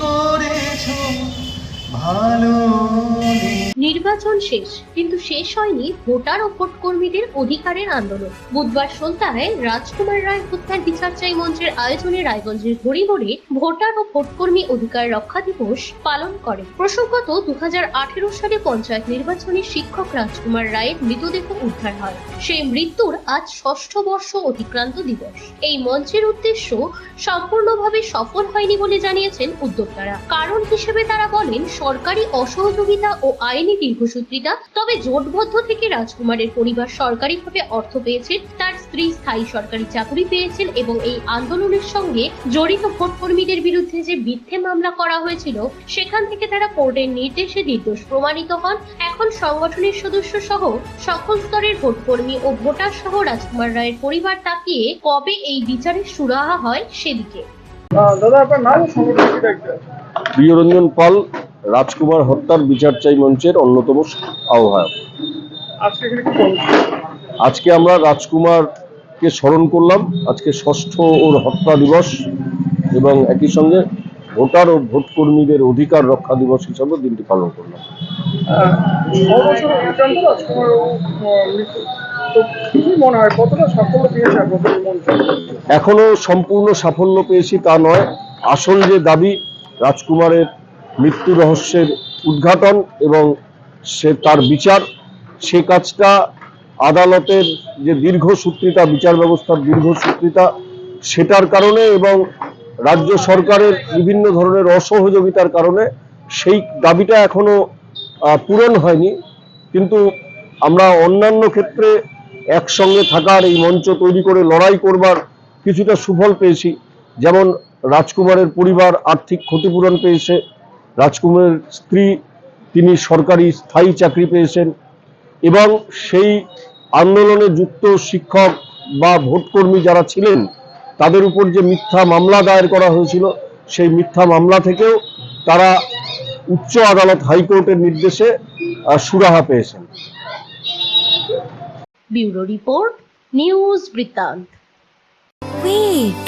করেছ? ভালো নির্বাচন শেষ, কিন্তু শেষ হয়নি ভোটার ও ভোটকর্মীদের অধিকারের আন্দোলন। বুধবার সন্ধ্যায় রাজকুমার রায় হত্যার বিচার চাই মঞ্চের আয়োজনে রায়গঞ্জের হরিহরে ভোটার ও ভোটকর্মী অধিকার রক্ষা দিবস পালন করে। প্রসঙ্গত দু সালে পঞ্চায়েত নির্বাচনে শিক্ষক রাজকুমার রায়ের মৃতদেহ উদ্ধার হয়। সেই মৃত্যুর আজ ষষ্ঠ বর্ষ অতিক্রান্ত দিবস। এই মঞ্চের উদ্দেশ্য সম্পূর্ণভাবে সফল হয়নি বলে জানিয়েছেন উদ্যোক্তারা। কারণ হিসেবে তারা বলেন, সরকারি অসহযোগিতা ও আইনি দীর্ঘসূত্রিতা তবে জোটবদ্ধ থেকে রাজকুমারের পরিবার সরকারিভাবে অর্থ পেয়েছেন তার স্ত্রী স্থায়ী সরকারি চাকরি পেয়েছেন এবং এই আন্দোলনের সঙ্গে জড়িত ভোটকর্মীদের বিরুদ্ধে যে মিথ্যে মামলা করা হয়েছিল সেখান থেকে তারা কোর্টের নির্দেশে নির্দোষ প্রমাণিত হন। এখন সংগঠনের সদস্য সহ সকল স্তরের ভোটকর্মী ও ভোটার সহ রাজকুমার রায়ের পরিবার তাকিয়ে কবে এই বিচারের সুরাহা হয় সেদিকে। দাদা আপনার নাম ও সংগঠনটির প্রিয়রঞ্জন পাল রাজকুমার হত্যার বিচার চাই মঞ্চের অন্যতম আহ্বায়ক। আজকে আমরা রাজকুমারকে স্মরণ করলাম। আজকে ষষ্ঠ ওর হত্যা দিবস এবং একই সঙ্গে ভোটার ও ভোটকর্মীদের অধিকার রক্ষা দিবস হিসাবে দিনটি পালন করলাম। এখনও সম্পূর্ণ সাফল্য পেয়েছি তা নয়। আসল যে দাবি রাজকুমারের মৃত্যু রহস্যের উদ্ঘাটন এবং সে তার বিচার, সে কাজটা আদালতের যে দীর্ঘসূত্রিতা বিচার ব্যবস্থার দীর্ঘসূত্রিতা সেটার কারণে এবং রাজ্য সরকারের বিভিন্ন ধরনের অসহযোগিতার কারণে সেই দাবিটা এখনও পূরণ হয়নি। কিন্তু আমরা অন্যান্য ক্ষেত্রে একসঙ্গে থাকার এই মঞ্চ তৈরি করে লড়াই করবার কিছুটা সুফল পেয়েছি। যেমন রাজকুমারের পরিবার আর্থিক ক্ষতিপূরণ পেয়েছে রাজকুমারের স্ত্রী তিনি সরকারি স্থায়ী চাকরি পেয়েছেন এবং সেই আন্দোলনে যুক্ত শিক্ষক বা ভোটকর্মী যারা ছিলেন তাদের উপর যে মিথ্যা মামলা দায়ের করা হয়েছিল সেই মিথ্যা মামলা থেকেও তারা উচ্চ আদালত হাইকোর্টের নির্দেশে আহ, সুরাহা পেয়েছেন ব্যুরো রিপোর্ট নিউজ বৃত্তান্ত Wait.